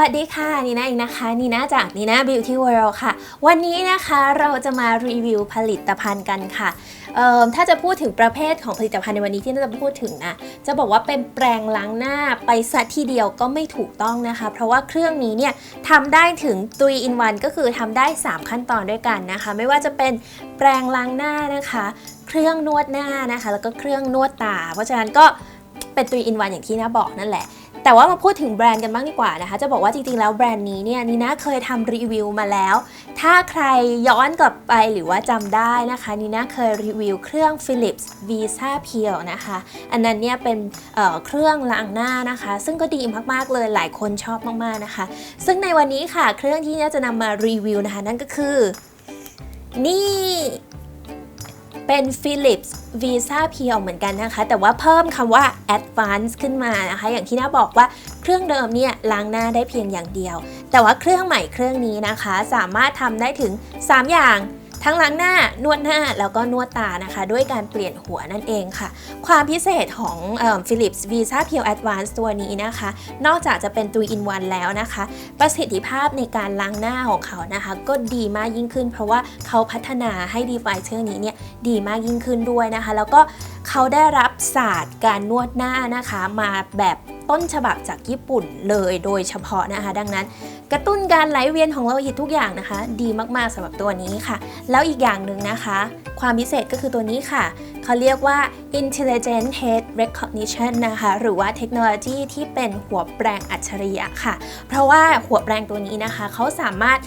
วัสดีค่ะนีน่าเองนะคะนีน่าจากนีน่า Beauty World ค่ะ วันนี้นะคะเราจะมารีวิวผลิตภัณฑ์กันค่ะถ้าจะพูดถึงประเภทของผลิตภัณฑ์ในวันนี้ที่น่าจะพูดถึงนะจะบอกว่าเป็นแปรงล้างหน้าไปซะทีเดียวก็ไม่ถูกต้องนะคะ เพราะว่าเครื่องนี้เนี่ยทำได้ถึง3 in 1ก็คือทำได้ 3 ขั้นตอนด้วยกันนะคะ ไม่ว่าจะเป็นแปรงล้างหน้านะคะ เครื่องนวดหน้านะคะ แล้วก็เครื่องนวดตา เพราะฉะนั้นก็เป็น3 in 1อย่างที่น้าบอกนั่นแหละ แต่ว่ามาพูดถึงแบรนด์กันบ้างดีกว่านะคะ จะบอกว่าจริงๆ แล้วแบรนด์นี้เนี่ยนีน่าเคยทำรีวิวมาแล้ว ถ้าใครย้อนกลับไปหรือว่าจำได้นะคะนีน่าเคยรีวิวเครื่อง Philips Visa Peel นะคะ อันนั้นเนี่ยเป็นเเครื่องล้างหน้านะคะ ซึ่งก็ดีมากๆเลยหลายคนชอบมากๆนะคะ ซึ่งในวันนี้ค่ะเครื่องที่น่าจะนำมารีวิวนะคะ นั่นก็คือ นี่ เป็น Philips Visa Peel เหมือนกันนะคะ แต่ว่าเพิ่มคำว่า Advance ขึ้นมานะคะ อย่างที่น้าบอกว่าเครื่องเดิมเนี่ยล้างหน้าได้เพียงอย่างเดียว แต่ว่าเครื่องใหม่เครื่องนี้นะคะ สามารถทำได้ถึง 3 อย่าง ทั้งล้างหน้านวดหน้าแล้วก็นวดตานะคะ ด้วยการเปลี่ยนหัวนั่นเองค่ะ ความพิเศษของเอิ่ม Philips Visa Peel Advance ตัวนี้นะคะ นอกจากจะเป็น3 in 1แล้วนะคะ ประสิทธิภาพในการล้างหน้าของเขานะคะ ก็ดีมากยิ่งขึ้น เพราะว่าเขาพัฒนาให้ device เครื่องนี้เนี่ยดีมากยิ่งขึ้นด้วยนะคะ แล้วก็เขาได้รับศาสตร์การนวดหน้านะคะมาแบบ ต้นฉบับจากญี่ปุ่นเลยโดยเฉพาะนะคะ ดังนั้น กระตุ้นการไหลเวียนของโลหิตทุกอย่างนะคะ ดีมากๆสำหรับตัวนี้ค่ะ แล้วอีกอย่างหนึ่งนะคะ ความพิเศษก็คือตัวนี้ค่ะเขาเรียกว่า intelligent head recognition นะคะ หรือว่าเทคโนโลยีที่เป็นหัวแปรงอัจฉริยะค่ะ เพราะว่าหัวแปรงตัวนี้นะคะเขาสามารถ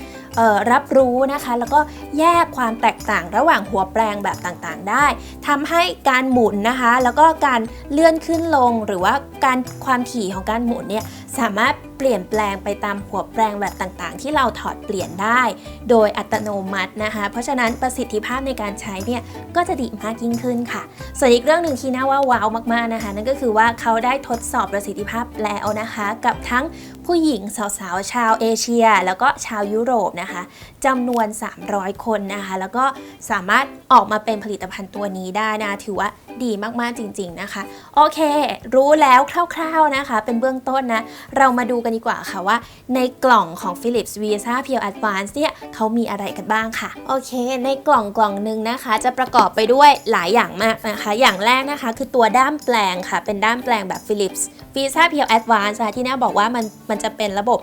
รับรู้นะคะแล้วก็แยกความแตกต่างระหว่างหัวแปลงแบบต่างๆ ได้ทำให้การหมุนนะคะ แล้วก็การเลื่อนขึ้นลงหรือว่าการความถี่ของการหมุนเนี่ยสามารถเปลี่ยนแปลงไปตามหัวแปรงแบบต่างๆ ที่เราถอดเปลี่ยนได้ โดยอัตโนมัตินะคะ เพราะฉะนั้นประสิทธิภาพในการใช้เนี่ยก็จะดีมากยิ่งขึ้นค่ะ ส่วนอีกเรื่องหนึ่งที่น่าว่าว้าวมากๆนะคะ นั่นก็คือว่าเขาได้ทดสอบประสิทธิภาพแล้วนะคะ กับทั้งผู้หญิงสาวๆ ชาวเอเชีย แล้วก็ชาวยุโรปนะคะจำนวน 300 คนนะคะ แล้วก็สามารถออกมาเป็นผลิตภัณฑ์ตัวนี้ได้นะถือว่า ดีมากๆจริง ๆนะคะ โอเค รู้แล้วคร่าว ๆนะคะ เป็นเบื้องต้นนะ เรามาดูกันดีกว่าค่ะว่า ในกล่องของ Philips Visa Peel Advance เนี่ยเขามีอะไรกันบ้างค่ะ โอเค ในกล่องกล่องหนึ่งนะคะ จะประกอบไปด้วยหลายอย่างมากนะคะ อย่างแรกนะคะคือตัวด้ามแปลงค่ะ เป็นด้ามแปลงแบบ Philips Visa Peel Advance ค่ะที่น่าบอกว่ามันมันจะเป็นระบบ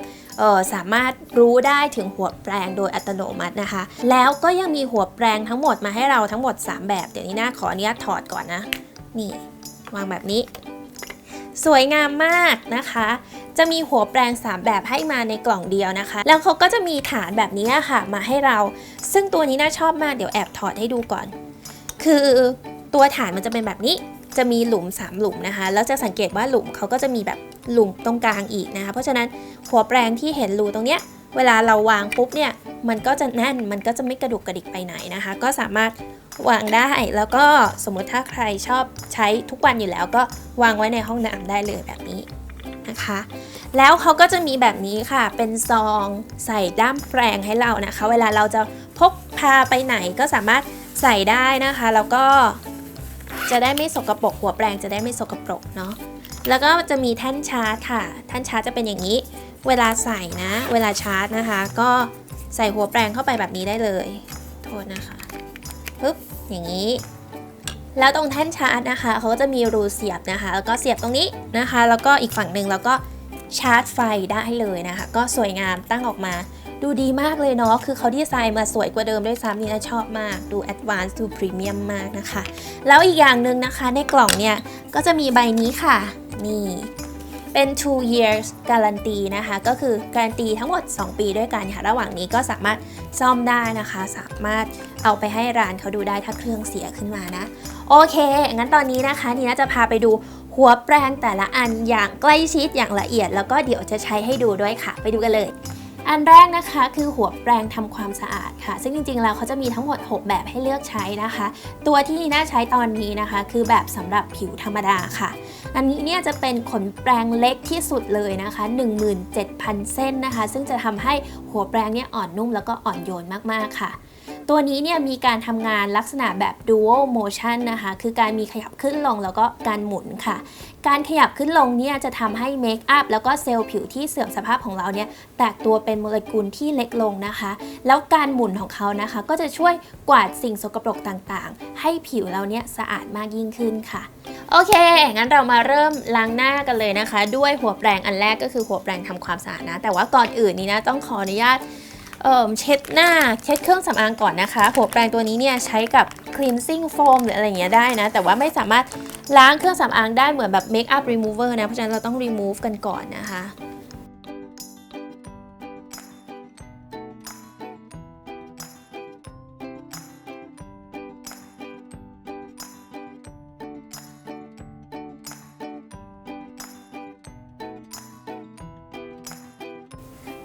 สามารถรู้ได้ถึงหัวแปรงโดยอัตโนมัตินะคะ แล้วก็ยังมีหัวแปรงทั้งหมดมาให้เราทั้งหมด 3 แบบ เดี๋ยวนี้นะขออนุญาตถอดก่อนนะ นี่ วางแบบนี้ สวยงามมากนะคะจะมีหัวแปรง 3 แบบให้มาในกล่องเดียวนะคะ แล้วเขาก็จะมีฐานแบบนี้ค่ะ มาให้เรา ซึ่งตัวนี้น่าชอบมาก เดี๋ยวแอบถอดให้ดูก่อน คือตัวฐานมันจะเป็นแบบนี้ จะมีหลุม 3 หลุมนะคะแล้วจะสังเกตว่าหลุมเขาก็จะมีแบบหลุมตรงกลางอีกนะคะ เพราะฉะนั้นหัวแปรงที่เห็นรูตรงเนี้ยเวลาเราวางปุ๊บเนี่ยมันก็จะแน่นมันก็จะไม่กระดุกกระดิกไปไหนนะคะ ก็สามารถวางได้แล้วก็สมมติถ้าใครชอบใช้ทุกวันอยู่แล้วก็วางไว้ในห้องน้ำได้เลยแบบนี้นะคะ แล้วเขาก็จะมีแบบนี้ค่ะ เป็นซองใส่ด้ามแปรงให้เรานะคะ เวลาเราจะพกพาไปไหนก็สามารถใส่ได้นะคะ แล้วก็ จะได้ไม่สกปรกหัวแปรงจะได้ไม่สกปรกเนาะแล้วก็จะมีแท่นชาร์จค่ะ แท่นชาร์จจะเป็นอย่างนี้ เวลาใส่นะ เวลาชาร์จนะคะ ก็ใส่หัวแปรงเข้าไปแบบนี้ได้เลย โทษนะคะปึ๊บอย่างนี้ แล้วตรงแท่นชาร์จนะคะเขาก็จะมีรูเสียบนะคะ แล้วก็เสียบตรงนี้นะคะ แล้วก็อีกฝั่งหนึ่งแล้วก็ชาร์จไฟได้เลยนะคะ ก็สวยงามตั้งออกมา ดูดีมากเลยเนาะ คือเขาดีไซน์มาสวยกว่าเดิมด้วยซ้ำนี่นะชอบมาก ดูแอดวานซ์ดูพรีเมียมมากนะคะ แล้วอีกอย่างหนึ่งนะคะในกล่องเนี่ย ก็จะมีใบนี้ค่ะ นี่เป็น two years guarantee นะคะ ก็คือการันตีทั้งหมด 2 ปีด้วยกันค่ะ ระหว่างนี้ก็สามารถซ่อมได้นะคะ สามารถเอาไปให้ร้านเขาดูได้ถ้าเครื่องเสียขึ้นมานะ โอเค งั้นตอนนี้นะคะนี่นะจะพาไปดูหัวแปรงแต่ละอันอย่างใกล้ชิดอย่างละเอียด แล้วก็เดี๋ยวจะใช้ให้ดูด้วยค่ะ ไปดูกันเลย อันแรกนะคะคือหัวแปรงทำความสะอาดค่ะ ซึ่งจริงๆแล้วเขาจะมีทั้งหมด 6 แบบให้เลือกใช้นะคะ ตัวที่น่าใช้ตอนนี้นะคะ คือแบบสำหรับผิวธรรมดาค่ะ อันนี้เนี่ยจะเป็นขนแปรงเล็กที่สุดเลยนะคะ 17,000 เส้นนะคะ ซึ่งจะทำให้หัวแปรงเนี่ยอ่อนนุ่มแล้วก็อ่อนโยนมากๆค่ะ ตัวนี้เนี่ยมีการทำงานลักษณะแบบ dual motion นะคะ คือการมีขยับขึ้นลงแล้วก็การหมุนค่ะ การขยับขึ้นลงเนี่ยจะทำให้เมคอัพแล้วก็เซลล์ผิวที่เสื่อมสภาพของเราเนี่ยแตกตัวเป็นโมเลกุลที่เล็กลงนะคะ แล้วการหมุนของเขานะคะ ก็จะช่วยกวาดสิ่งสกปรกต่างๆ ให้ผิวเราเนี่ยสะอาดมากยิ่งขึ้นค่ะ โอเค งั้นเรามาเริ่มล้างหน้ากันเลยนะคะ ด้วยหัวแปรงอันแรกก็คือหัวแปรงทำความสะอาดนะ แต่ว่าก่อนอื่นนี้นะต้องขออนุญาต เอ่อเช็ดหน้าเช็ดเครื่องสำอางก่อนนะคะ หัวแปรงตัวนี้เนี่ยใช้กับ cleansing foam หรืออะไรเงี้ยได้นะ แต่ว่าไม่สามารถล้างเครื่องสำอางได้เหมือนแบบ makeup remover นะ เพราะฉะนั้นเราต้อง remove กันก่อนนะคะ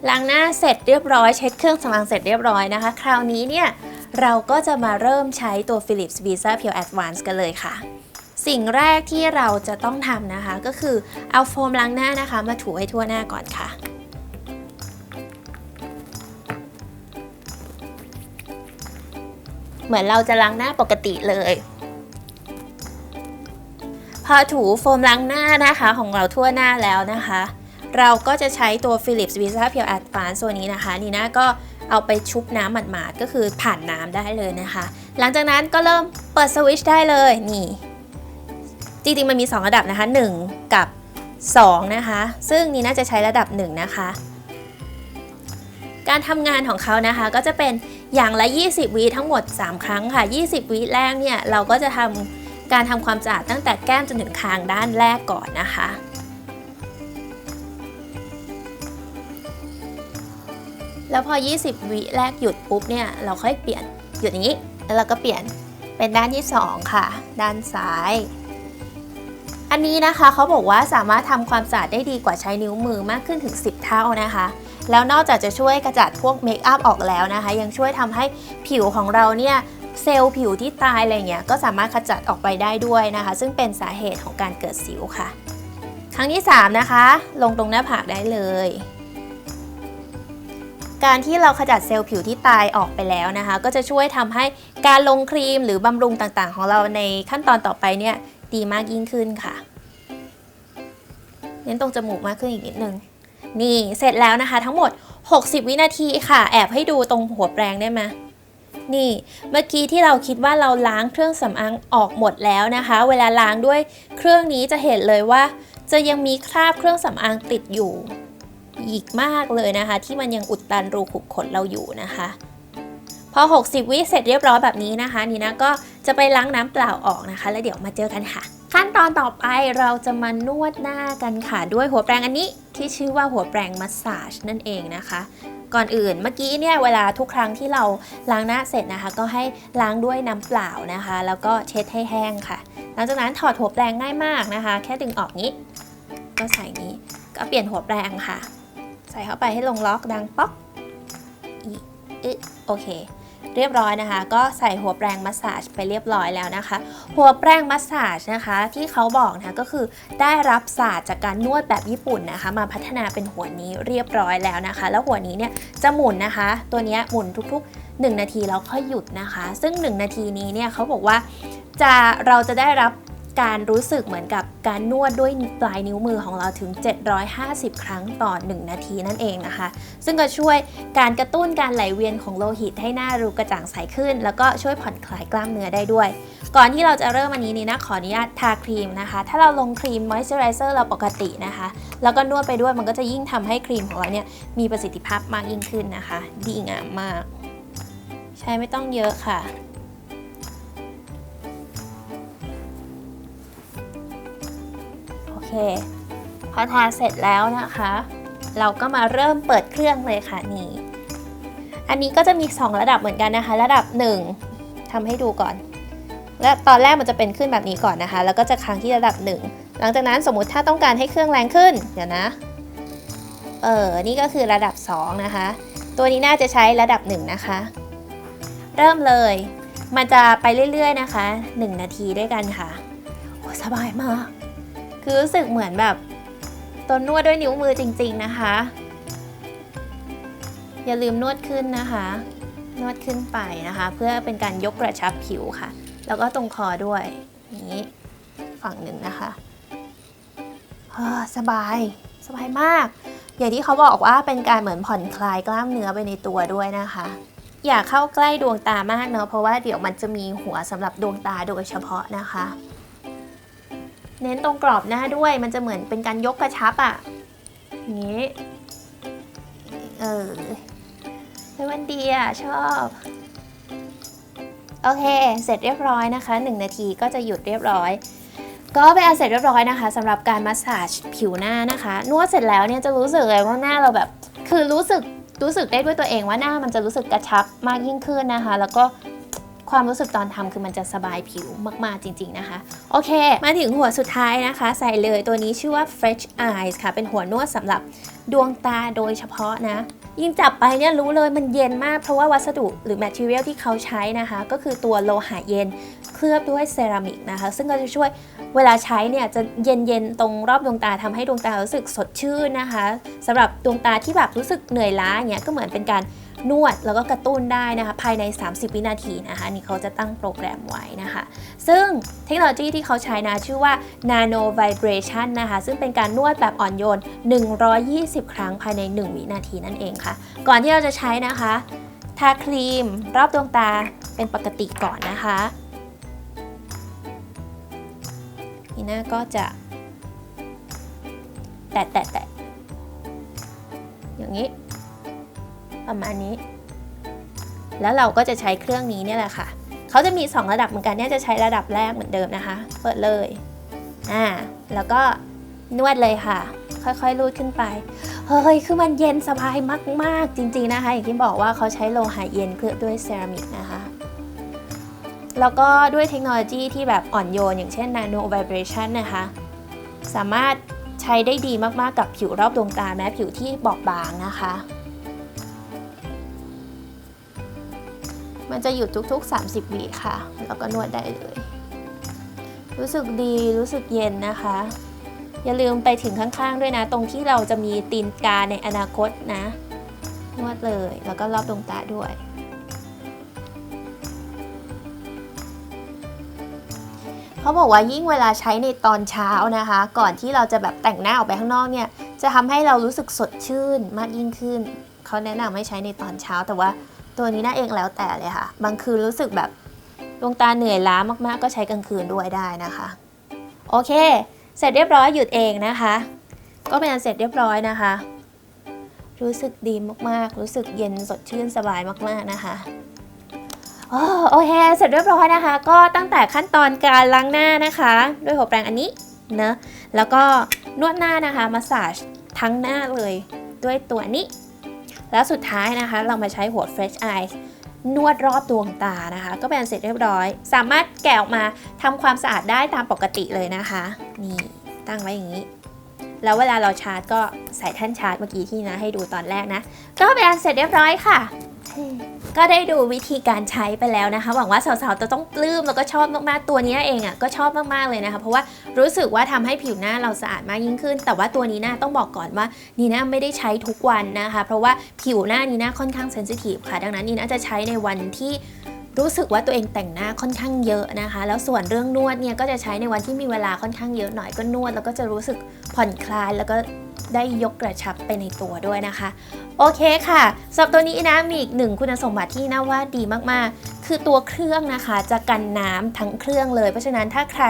ล้างหน้าเสร็จเรียบร้อยเช็ดเครื่องสำอางเสร็จเรียบร้อยนะคะ คราวนี้เนี่ยเราก็จะมาเริ่มใช้ตัว Philips Visa Pure Advance กันเลยค่ะ สิ่งแรกที่เราจะต้องทำนะคะ ก็คือเอาโฟมล้างหน้านะคะ มาถูให้ทั่วหน้าก่อนค่ะ เหมือนเราจะล้างหน้าปกติเลย พอถูโฟมล้างหน้านะคะของเราทั่วหน้าแล้วนะคะ เราก็จะใช้ตัว Philips Visa Pure Advance ตัวนี้นะคะนี่นะก็เอาไปชุบน้ำหมาดๆก็คือผ่านน้ำได้เลยนะคะ หลังจากนั้นก็เริ่มเปิดสวิตช์ได้เลยนี่ จริงๆมันมี 2 ระดับนะคะ 1 กับ 2 นะคะ ซึ่งนี่น่าจะใช้ระดับ 1 นะคะ การทำงานของเขานะคะก็จะเป็นอย่างละ 20 วิทั้งหมด 3 ครั้งค่ะ 20 วิแรกเนี่ยเราก็จะทำการทำความสะอาดตั้งแต่แก้มจนถึงคางด้านแรกก่อนนะคะ แล้วพอ 20 วิแรกหยุดปุ๊บเนี่ยเราค่อยเปลี่ยนหยุดอย่างนี้ แล้วเราก็เปลี่ยนเป็นด้านที่ 2 ค่ะ ด้านซ้าย อันนี้นะคะเขาบอกว่าสามารถทำความสะอาดได้ดีกว่าใช้นิ้วมือมากขึ้นถึง 10 เท่านะคะ แล้วนอกจากจะช่วยกระจัดพวกเมคอัพออกแล้วนะคะ ยังช่วยทำให้ผิวของเราเนี่ยเซลล์ผิวที่ตายอะไรเงี้ยก็สามารถขจัดออกไปได้ด้วยนะคะ ซึ่งเป็นสาเหตุของการเกิดสิวค่ะ ครั้งที่ 3 นะคะ ลงตรงหน้าผากได้เลย การที่เราขจัดเซลล์ผิวที่ตายออกไปแล้วนะคะ ก็จะช่วยทำให้การลงครีมหรือบำรุงต่างๆ ของเราในขั้นตอนต่อไปเนี่ยดีมากยิ่งขึ้นค่ะ เน้นตรงจมูกมากขึ้นอีกนิดนึง นี่เสร็จแล้วนะคะ ทั้งหมด 60 วินาทีค่ะ แอบให้ดูตรงหัวแปรงได้ไหมนี่เมื่อกี้ที่เราคิดว่าเราล้างเครื่องสำอางออกหมดแล้วนะคะ เวลาล้างด้วยเครื่องนี้จะเห็นเลยว่า จะยังมีคราบเครื่องสำอางติดอยู่ อีกมากเลยนะคะ ที่มันยังอุดตันรูขุมขนเราอยู่นะคะ พอ 60 วิเสร็จเรียบร้อยแบบนี้นะคะนี่นะก็จะไปล้างน้ำเปล่าออกนะคะ แล้วเดี๋ยวมาเจอกันค่ะ ขั้นตอนต่อไปเราจะมานวดหน้ากันค่ะ ด้วยหัวแปรงอันนี้ที่ชื่อว่าหัวแปรงมัสซาจนั่นเองนะคะก่อนอื่นเมื่อกี้เนี่ยเวลาทุกครั้งที่เราล้างหน้าเสร็จนะคะ ก็ให้ล้างด้วยน้ำเปล่านะคะ แล้วก็เช็ดให้แห้งค่ะ หลังจากนั้นถอดหัวแปรงง่ายมากนะคะ แค่ดึงออกนี้ ก็ใส่นี้ก็เปลี่ยนหัวแปรงค่ะ ใส่เข้าไปให้ลงล็อกดังป๊อกอีอึโอเค เรียบร้อยนะคะ ก็ใส่หัวแปรงมัสซาจไปเรียบร้อยแล้วนะคะ หัวแปรงมัสซาจนะคะ ที่เขาบอกนะะก็คือได้รับศาสตร์จากการนวดแบบญี่ปุ่นนะคะ มาพัฒนาเป็นหัวนี้เรียบร้อยแล้วนะคะ แล้วหัวนี้เนี่ยจะหมุนนะคะ ตัวนี้หมุนทุกๆ 1 นาทีแล้วค่อยหยุดนะคะ ซึ่ง 1 นาทีนี้เนี่ยเขาบอกว่าจะเราจะได้รับ การรู้สึกเหมือนกับการนวดด้วยปลายนิ้วมือของเราถึง 750 ครั้งต่อ 1 นาทีนั่นเองนะคะ ซึ่งก็ช่วยการกระตุ้นการไหลเวียนของโลหิตให้หน้ารูกระจ่างใสขึ้น แล้วก็ช่วยผ่อนคลายกล้ามเนื้อได้ด้วย ก่อนที่เราจะเริ่มอันนี้นี่นะขออนุญาตทาครีมนะคะ ถ้าเราลงครีมมอยส์เจอไรเซอร์เราปกตินะคะ แล้วก็นวดไปด้วยมันก็จะยิ่งทำให้ครีมของเราเนี่ยมีประสิทธิภาพมากยิ่งขึ้นนะคะ ดีงามมาก ใช้ไม่ต้องเยอะค่ะ เค พอทาเสร็จแล้วนะคะ เราก็มาเริ่มเปิดเครื่องเลยค่ะนี่ อันนี้ก็จะมี 2 ระดับเหมือนกันนะคะ ระดับ 1ทำให้ดูก่อน และตอนแรกมันจะเป็นขึ้นแบบนี้ก่อนนะคะ แล้วก็จะค้างที่ระดับ 1 หลังจากนั้นสมมุติถ้าต้องการให้เครื่องแรงขึ้น เดี๋ยวนะ เออ นี่ก็คือระดับ 2 นะคะ ตัวนี้น่าจะใช้ระดับ 1 นะคะ เริ่มเลย มันจะไปเรื่อยๆนะคะ 1 นาทีด้วยกันค่ะ โอ้สบายมาก คือรู้สึกเหมือนแบบตนนวดด้วยนิ้วมือจริง ๆนะคะ อย่าลืมนวดขึ้นนะคะ นวดขึ้นไปนะคะ เพื่อเป็นการยกกระชับผิวค่ะ แล้วก็ตรงคอด้วยนี้ฝั่งหนึ่งนะคะสบายสบายมาก อย่างที่เขาบอกว่าเป็นการเหมือนผ่อนคลายกล้ามเนื้อไปในตัวด้วยนะคะ อย่าเข้าใกล้ดวงตามากเนาะเพราะว่าเดี๋ยวมันจะมีหัวสำหรับดวงตาโดยเฉพาะนะคะ เน้นตรงกรอบหน้าด้วย มันจะเหมือนเป็นการยกกระชับอะ่ะอย่างนี้เออเป็นวันดีอะชอบโอเค เสร็จเรียบร้อยนะคะ 1 นาทีก็จะหยุดเรียบร้อย ก็เป็นอันเสร็จเรียบร้อยนะคะสำหรับการมัสซาจผิวหน้านะคะ นวดเสร็จแล้วเนี่ยจะรู้สึกเลยว่าหน้าเราแบบ คือรู้สึกรู้สึกได้ด้วยตัวเองว่าหน้ามันจะรู้สึกกระชับมากยิ่งขึ้นนะคะ แล้วก็ ความรู้สึกตอนทำคือมันจะสบายผิวมาก ๆ จริง ๆ นะคะ โอเค มาถึงหัวสุดท้ายนะคะ ใส่เลยตัวนี้ชื่อว่า Fresh Eyes ค่ะ เป็นหัวนวดสำหรับดวงตาโดยเฉพาะนะ ยิ่งจับไปเนี่ยรู้เลยมันเย็นมาก เพราะว่าวัสดุหรือ material ที่เขาใช้นะคะ ก็คือตัวโลหะเย็นเคลือบด้วยเซรามิกนะคะ ซึ่งก็จะช่วยเวลาใช้เนี่ยจะเย็นๆตรงรอบดวงตาทำให้ดวงตารู้สึกสดชื่นนะคะสำหรับดวงตาที่แบบรู้สึกเหนื่อยล้าเนี่ยก็เหมือนเป็นการ นวดแล้วก็กระตุ้นได้นะคะภายใน 30 วินาทีนะคะนี่เขาจะตั้งโปรแกรมไว้นะคะ ซึ่งเทคโนโลยีที่เขาใช้นะชื่อว่า Nano Vibration นะคะ ซึ่งเป็นการนวดแบบอ่อนโยน 120 ครั้งภายใน 1 วินาทีนั่นเองค่ะ ก่อนที่เราจะใช้นะคะทาครีม รอบดวงตาเป็นปกติก่อนนะคะนี่หน้าก็จะ แตะแตะแตะอย่างนี้ ประมาณนี้ แล้วเราก็จะใช้เครื่องนี้เนี่ยแหละค่ะเขาจะมี 2 ระดับเหมือนกันเนี่ยจะใช้ระดับแรกเหมือนเดิมนะคะ เปิดเลยอ่าแล้วก็นวดเลยค่ะ ค่อยๆลูดขึ้นไป เฮ้ย คือมันเย็นสบายมาก ๆ จริง ๆ นะคะ อย่างที่บอกว่าเขาใช้โลหะเย็นเคลือบด้วยเซรามิกนะคะ แล้วก็ด้วยเทคโนโลยีที่แบบอ่อนโยน อย่างเช่น Nano Vibration นะคะ สามารถใช้ได้ดีมาก ๆ กับผิวรอบดวงตาแม้ผิวที่บอบบางนะคะ มันจะหยุดทุกๆ 30วิค่ะ แล้วก็นวดได้เลย รู้สึกดีรู้สึกเย็นนะคะ อย่าลืมไปถึงข้างๆด้วยนะ ตรงที่เราจะมีตีนกาในอนาคตนะ นวดเลยแล้วก็รอบดวงตาด้วยเขาบอกว่ายิ่งเวลาใช้ในตอนเช้านะคะ ก่อนที่เราจะแบบแต่งหน้าออกไปข้างนอกเนี่ย จะทำให้เรารู้สึกสดชื่นมากยิ่งขึ้น เขาแนะนำให้ใช้ในตอนเช้าแต่ว่า ตัวนี้น่าเองแล้วแต่เลยค่ะ บางคืนรู้สึกแบบดวงตาเหนื่อยล้ามากๆ ก็ใช้กลางคืนด้วยได้นะคะ โอเค เสร็จเรียบร้อยหยุดเองนะคะ ก็เป็นอันเสร็จเรียบร้อยนะคะ รู้สึกดีมากๆ รู้สึกเย็นสดชื่นสบายมากๆนะคะอ๋อโอเค เสร็จเรียบร้อยนะคะ ก็ตั้งแต่ขั้นตอนการล้างหน้านะคะ ด้วยหัวแปรงอันนี้เนอะแล้วก็นวดหน้านะคะมาสาจทั้งหน้าเลยด้วยตัวนี้ แล้วสุดท้ายนะคะเรามาใช้หัว Fresh Eyes นวดรอบดวงตานะคะ ก็เป็นอันเสร็จเรียบร้อย สามารถแกะออกมาทำความสะอาดได้ตามปกติเลยนะคะ นี่ตั้งไว้อย่างนี้ แล้วเวลาเราชาร์จก็ใส่แท่นชาร์จเมื่อกี้ที่นะให้ดูตอนแรกนะ ก็เป็นอันเสร็จเรียบร้อยค่ะ ก็ได้ดูวิธีการใช้ไปแล้วนะคะ หวังว่าสาวๆจะต้องปลื้มแล้วก็ชอบมากๆ ตัวนี้เองอะก็ชอบมากๆเลยนะคะ เพราะว่ารู้สึกว่าทำให้ผิวหน้าเราสะอาดมากยิ่งขึ้น แต่ว่าตัวนี้น่าต้องบอกก่อนว่านีน่าไม่ได้ใช้ทุกวันนะคะ เพราะว่าผิวหน้านีน่าค่อนข้างเซนซิทีฟค่ะ ดังนั้นนีน่าจะใช้ในวันที่รู้สึกว่าตัวเองแต่งหน้าค่อนข้างเยอะนะคะ แล้วส่วนเรื่องนวดเนี่ยก็จะใช้ในวันที่มีเวลาค่อนข้างเยอะหน่อยก็นวด แล้วก็จะรู้สึกผ่อนคลายแล้วก็ ได้ยกกระชับไปในตัวด้วยนะคะ โอเคค่ะสำหรับตัวนี้นะมีอีกหนึ่งคุณสมบัติที่น่าว่าดีมากๆ คือตัวเครื่องนะคะจะกันน้ำทั้งเครื่องเลย เพราะฉะนั้นถ้าใคร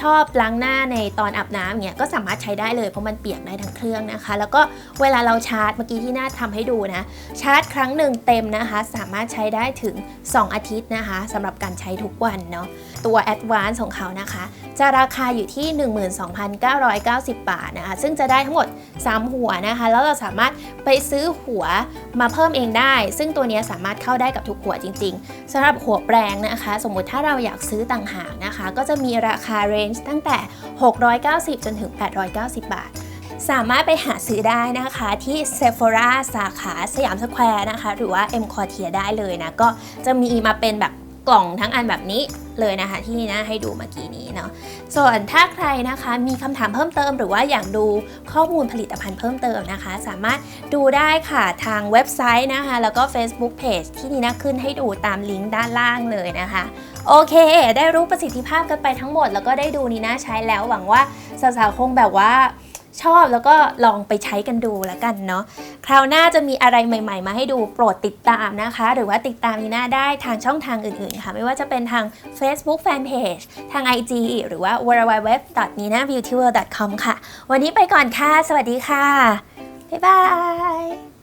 ชอบล้างหน้าในตอนอาบน้ำเนี่ยก็สามารถใช้ได้เลยเพราะมันเปียกได้ทั้งเครื่องนะคะ แล้วก็เวลาเราชาร์จเมื่อกี้ที่น่าทำให้ดูนะ ชาร์จครั้งหนึ่งเต็มนะคะ สามารถใช้ได้ถึง 2 อาทิตย์นะคะสำหรับการใช้ทุกวันเนาะตัว Advance ของเขานะคะ จะราคาอยู่ที่ 12,990 บาทนะคะ ซึ่งจะได้ทั้งหมด 3 หัวนะคะ แล้วเราสามารถไปซื้อหัวมาเพิ่มเองได้ ซึ่งตัวนี้สามารถเข้าได้กับทุกหัวจริงๆสำหรับหัวแปรงนะคะ สมมุติถ้าเราอยากซื้อต่างหากนะคะ ก็จะมีราคาเรนจ์ตั้งแต่ 690 จนถึง 890 บาทสามารถไปหาซื้อได้นะคะที่ Sephora สาขาสยามสแควร์นะคะ หรือว่า M Quartier ได้เลยนะ ก็จะมีมาเป็นแบบ กล่องทั้งอันแบบนี้เลยนะคะที่นี่นะให้ดูเมื่อกี้นี้เนาะส่วนถ้าใครนะคะมีคำถามเพิ่มเติม หรือว่าอยากดูข้อมูลผลิตภัณฑ์เพิ่มเติมนะคะ สามารถดูได้ค่ะทางเว็บไซต์นะคะ แล้วก็ Facebook Page ที่นี่นะขึ้นให้ดูตามลิงก์ด้านล่างเลยนะคะ โอเค ได้รู้ประสิทธิภาพกันไปทั้งหมด แล้วก็ได้ดูนี่นะใช้แล้วหวังว่าสาวๆคงแบบว่า ชอบแล้วก็ลองไปใช้กันดูแล้วกันเนาะคราวหน้าจะมีอะไรใหม่ ๆ มาให้ดูโปรดติดตามนะคะ หรือว่าติดตามนีน่าได้ทางช่องทางอื่นๆค่ะ ไม่ว่าจะเป็นทาง Facebook Fanpage ทาง IG หรือว่า www.ninabeautyworld.com ค่ะ วันนี้ไปก่อนค่ะ สวัสดีค่ะ บ๊ายบาย